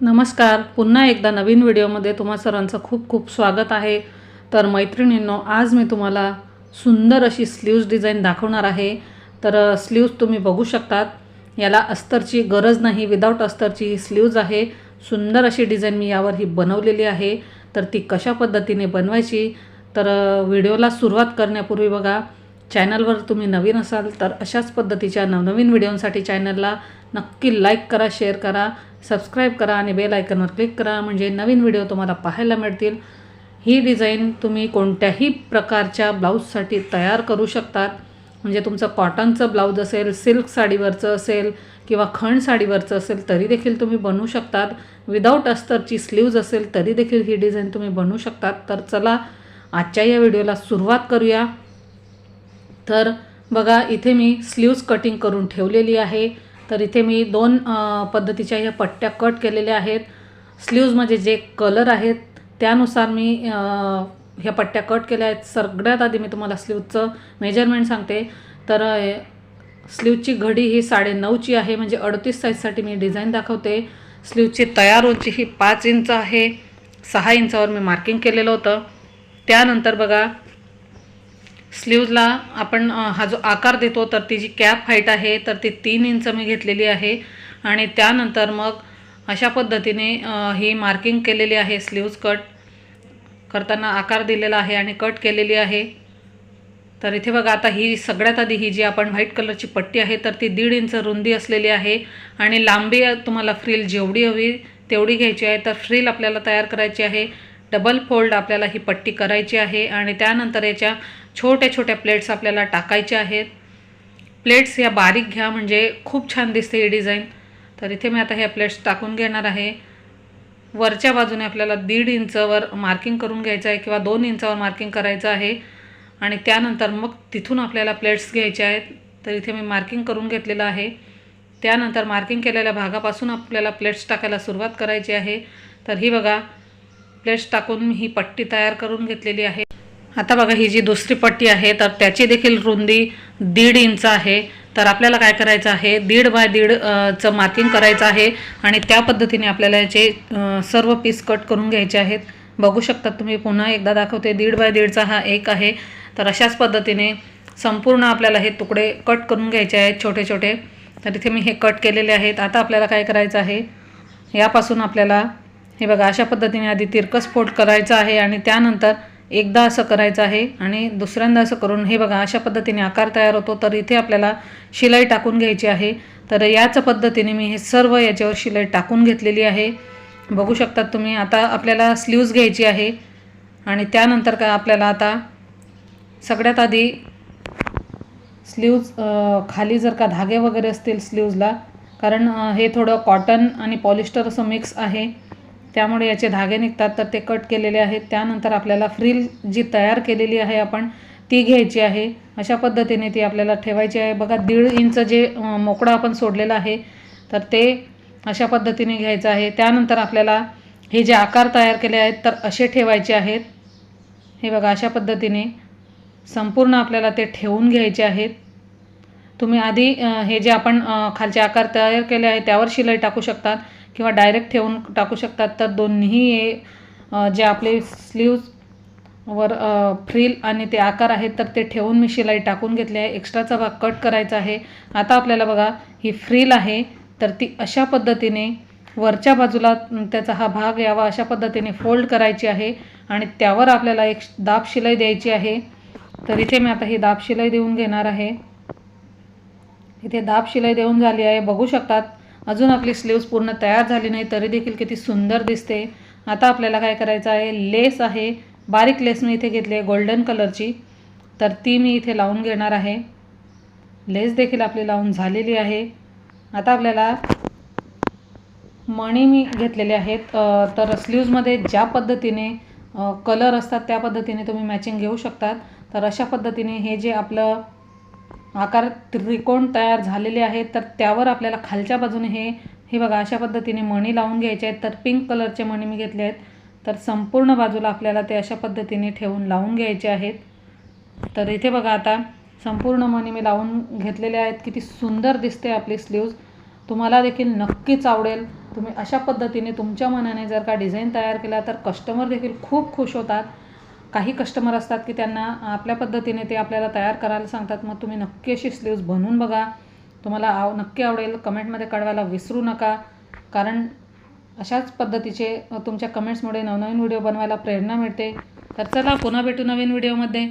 नमस्कार. पुन्हा एकदा नवीन व्हिडिओमध्ये तुम्हा सर्वांचं खूप खूप स्वागत आहे. तर मैत्रिणींनो आज मी तुम्हाला सुंदर अशी स्लीव्ज डिझाईन दाखवणार आहे. तर स्लीव्ज तुम्ही बघू शकतात. याला अस्तरची गरज नाही. विदाऊट अस्तरची ही स्लीव्ज आहे. सुंदर अशी डिझाईन मी यावर ही बनवलेली आहे. तर ती कशा पद्धतीने बनवायची? तर व्हिडिओला सुरुवात करण्यापूर्वी बघा. चॅनलवर तुम्ही नवीन असाल तर अशाच पद्धतीच्या नवनवीन व्हिडिओंसाठी चॅनलला नक्की लाईक करा शेअर करा. सबस्क्राईब करा आणि बेल आयकनवर क्लिक करा. म्हणजे नवीन व्हिडिओ तुम्हाला पाहायला मिळतील. ही डिझाईन तुम्ही कोणत्याही प्रकारच्या ब्लाऊजसाठी तयार करू शकतात. म्हणजे तुमचं कॉटनचं ब्लाऊज असेल सिल्क साडीवरचं असेल किंवा खण साडीवरचं असेल तरी देखील तुम्ही बनवू शकतात. विदाऊट अस्तरची स्लीव्ज असेल तरी देखील ही डिझाईन तुम्ही बनवू शकतात. तर चला आजच्या या व्हिडिओला सुरुवात करूया. तर बघा इथे मी स्लीव्ज कटिंग करून ठेवलेली आहे. तर इथे मी दोन पद्धतीच्या ह्या पट्ट्या कट केलेल्या आहेत. स्लीव्जमध्ये जे कलर आहेत त्यानुसार मी ह्या पट्ट्या कट केल्या आहेत. सगळ्यात आधी मी तुम्हाला स्लीवचं मेजरमेंट सांगते. तर स्लीवची घडी ही साडेनऊची आहे म्हणजे अडतीस साईजसाठी मी डिझाईन दाखवते. स्लीवची तयार उंची ही पाच इंच आहे. सहा इंचावर मी मार्किंग केलेलं होतं. त्यानंतर बघा स्लीवला आपण हा जो आकार देतो तर ती जी कॅप हाईट आहे तर ती तीन इंच मी घेतलेली आहे. आणि त्यानंतर मग अशा पद्धतीने ही मार्किंग केलेली आहे स्लीव्ज कट. करताना आकार दिलेला आहे आणि कट केलेली आहे. तर इथे बघा आता ही सगळ्यात आधी ही जी आपण व्हाईट कलरची पट्टी आहे तर ती दीड इंच रुंदी असलेली आहे. आणि लांबी तुम्हाला फ्रील जेवढी हवी तेवढी घ्यायची आहे. तर फ्रील आपल्याला तयार करायची आहे. डबल फोल्ड आपल्याला ही पट्टी करायची आहे आणि त्यानंतर याच्या छोट्या छोट्या प्लेट्स आपल्याला टाकायच्या आहेत. प्लेट्स या बारीक घ्या म्हणजे खूप छान दिसते ही डिझाईन. तर इथे मी आता ह्या प्लेट्स टाकून घेणार आहे. वरच्या बाजूने आपल्याला दीड इंचवर मार्किंग करून घ्यायचं आहे किंवा दोन इंचावर मार्किंग करायचं आहे. आणि त्यानंतर मग तिथून आपल्याला प्लेट्स घ्यायच्या आहेत. तर इथे मी मार्किंग करून घेतलेलं आहे. त्यानंतर मार्किंग केलेल्या भागापासून आपल्याला प्लेट्स टाकायला सुरुवात करायची आहे. तर ही बघा प्लेट्स टाकून ही पट्टी तयार करून घेतलेली आहे. आता बघा ही जी दुसरी पट्टी आहे तर त्याची देखील रुंदी दीड इंच आहे. तर आपल्याला काय करायचं आहे? दीड बाय दीड चं मार्किंग करायचं आहे आणि त्या पद्धतीने आपल्याला याचे सर्व पीस कट करून घ्यायचे आहेत. बघू शकतात तुम्ही पुन्हा एकदा दाखवते दीड बाय दीडचा हा एक आहे. तर अशाच पद्धतीने संपूर्ण आपल्याला हे तुकडे कट करून घ्यायचे आहेत छोटे छोटे. तर इथे मी हे कट केलेले आहेत. आता आपल्याला काय करायचं आहे? यापासून आपल्याला हे बघा अशा पद्धतीने आधी तिरकस फोल्ड करायचं आहे आणि त्यानंतर एकदा असं करायचं आहे आणि दुसऱ्यांदा असं करून हे बघा अशा पद्धतीने आकार तयार होतो तर इथे आपल्याला शिलाई टाकून घ्यायची आहे. तर याच पद्धतीने मी हे सर्व याच्यावर शिलाई टाकून घेतलेली आहे. बघू शकतात तुम्ही आता आपल्याला स्लीव्ज घ्यायची आहे आणि त्यानंतर काय आपल्याला आता सगळ्यात आधी स्लीव्ज खाली जर का धागे वगैरे असतील स्लीव्जला कारण हे थोडं कॉटन आणि पॉलिस्टर असं मिक्स आहे. त्यामुळे याचे धागे निघतात तर ते कट केलेले आहेत. त्यानंतर आपल्याला फ्रील जी तयार केलेली आहे आपण ती घ्यायची आहे. अशा पद्धतीने ती आपल्याला ठेवायची आहे. बघा दीड इंच जे मोकळा मोकळं आपण सोडलेलं आहे तर ते अशा पद्धतीने घ्यायचं आहे. त्यानंतर आपल्याला हे जे आकार तयार केले आहेत तर असे ठेवायचे आहेत. हे बघा अशा पद्धतीने संपूर्ण आपल्याला ते ठेवून घ्यायचे आहेत. तुम्ही आधी हे जे आपण खालचे आकार तयार केले आहे त्यावर शिलाई टाकू शकतात. किंवा डायरेक्ट ठेवून टाकू शकतात तर दोन्ही जे आपले स्लीव्ज वर फ्रील आणि ते आकार आहेत तर ते ठेवून मी शिलाई टाकून घेतली आहे. एक्स्ट्राचा भाग कट करायचा आहे. आता आपल्याला बघा ही फ्रील आहे तर ती अशा पद्धतीने वरच्या बाजूला त्याचा हा भाग यावा अशा पद्धतीने फोल्ड करायची आहे आणि त्यावर आपल्याला एक दाब शिलाई द्यायची आहे. तर इथे मी आता ही दाब शिलाई देऊन घेणार आहे. इथे दाब शिलाई देऊन झाली आहे. बघू शकतात अजून आपली स्लीव्स पूर्ण तयार झाली नाही तरी देखील किती सुंदर दिसते. आता आपल्याला काय करायचं आहे? लेस आहे. बारीक लेस मी इथे घेतली आहे गोल्डन कलरची तर ती मी इथे लावून घेणार आहे. लेस देखील आपली लावून झालेली आहे. आता आपल्याला मणी मी घेतलेले आहेत. तर स्लीव्जमध्ये ज्या पद्धतीने कलर असतात त्या पद्धतीने तुम्ही मॅचिंग घेऊ शकतात. तर अशा पद्धतीने हे जे आपलं आकार त्रिकोण तयार झालेले आहेत तर त्यावर आपल्याला खालच्या बाजूने हे हे बघा अशा पद्धतीने मणी लावून घ्यायचे आहेत तर पिंक कलरचे मणी मी घेतले आहेत. तर संपूर्ण बाजूला आपल्याला ते अशा पद्धतीने ठेवून लावून घ्यायचे आहेत. तर इथे बघा आता संपूर्ण मणी मी लावून घेतलेले आहेत. किती सुंदर दिसते आपली स्लीव्ज तुम्हाला देखील नक्कीच आवडेल. तुम्ही अशा पद्धतीने तुमच्या मनाने जर का डिझाईन तयार केला तर कस्टमर देखील खूप खुश होतात. काही कस्टमर असतात की त्यांना आपल्या पद्धतीने ते आपल्याला तयार करायला सांगतात मग तुम्ही नक्की अशी स्लीव्ज बनवून बघा. तुम्हाला आव नक्की आवडेल कमेंटमध्ये कळवायला विसरू नका. कारण अशाच पद्धतीचे तुमच्या कमेंट्समुळे नवनवीन व्हिडिओ बनवायला प्रेरणा मिळते. तर चला पुन्हा भेटू नवीन व्हिडिओमध्ये